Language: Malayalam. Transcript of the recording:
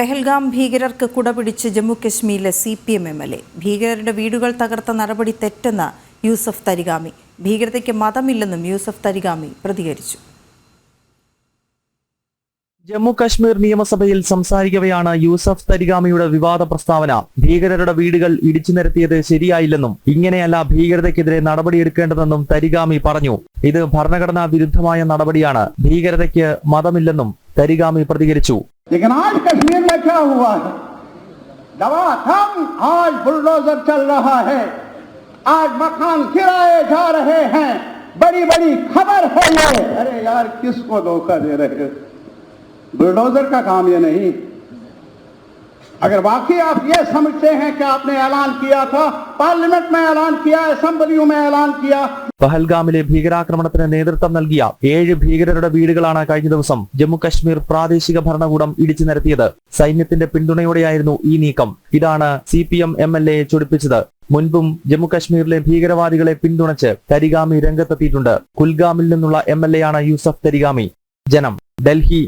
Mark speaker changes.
Speaker 1: പെഹൽഗാം ഭീകരർക്ക് കുടപിടിച്ച് ജമ്മു കശ്മീരിലെ C P M M L A. ഭീകരരുടെ വീടുകൾ തകർത്ത നടപടി തെറ്റെന്ന് യൂസഫ് തരിഗാമി. ഭീകരതയ്ക്ക് മതമില്ലെന്നും യൂസഫ് തരിഗാമി പ്രതികരിച്ചു.
Speaker 2: ജമ്മു കശ്മീർ നിയമസഭയിൽ സംസാരിക്കവെയാണ് യൂസഫ് തരിഗാമിയുടെ വിവാദ പ്രസ്താവന. ഭീകരരുടെ വീടുകൾ ഇടിച്ചു നിരത്തിയത് ശരിയായില്ലെന്നും ഇങ്ങനെയല്ല ഭീകരതയ്ക്കെതിരെ നടപടിയെടുക്കേണ്ടതെന്നും തരിഗാമി പറഞ്ഞു. ഇത് ഭരണഘടനാ വിരുദ്ധമായ നടപടിയാണ്. ഭീകരതയ്ക്ക് മതമില്ലെന്നും തരിഗാമി പ്രതികരിച്ചു.
Speaker 3: लेकिन आज कश्मीर में क्या हुआ है? दवा थम, आज बुलडोजर चल रहा है। आज मकान गिराए जा रहे हैं। बड़ी बड़ी खबर है ये। अरे यार, किसको धोखा दे रहे हो? बुलडोजर का काम ये नहीं। अगर वाकई आप ये समझते हैं कि आपने ऐलान किया था, पार्लियामेंट में ऐलान किया असेंबलियों में ऐलान किया
Speaker 2: പഹൽഗാമിലെ ഭീകരാക്രമണത്തിന് നേതൃത്വം നൽകിയ ഏഴ് ഭീകരരുടെ വീടുകളാണ് കഴിഞ്ഞ ദിവസം ജമ്മു കശ്മീർ പ്രാദേശിക ഭരണകൂടം ഇടിച്ചു നിരത്തിയത്. സൈന്യത്തിന്റെ പിന്തുണയോടെയായിരുന്നു ഈ നീക്കം. ഇതാണ് C P M M L A ചൊടിപ്പിച്ചത്. മുൻപും ജമ്മു കശ്മീരിലെ ഭീകരവാദികളെ പിന്തുണച്ച് തരിഗാമി രംഗത്തെത്തിയിട്ടുണ്ട്. കുൽഗാമിൽ നിന്നുള്ള എം എൽ എ ആണ് യൂസഫ് തരിഗാമി. ജനം. ഡൽഹി.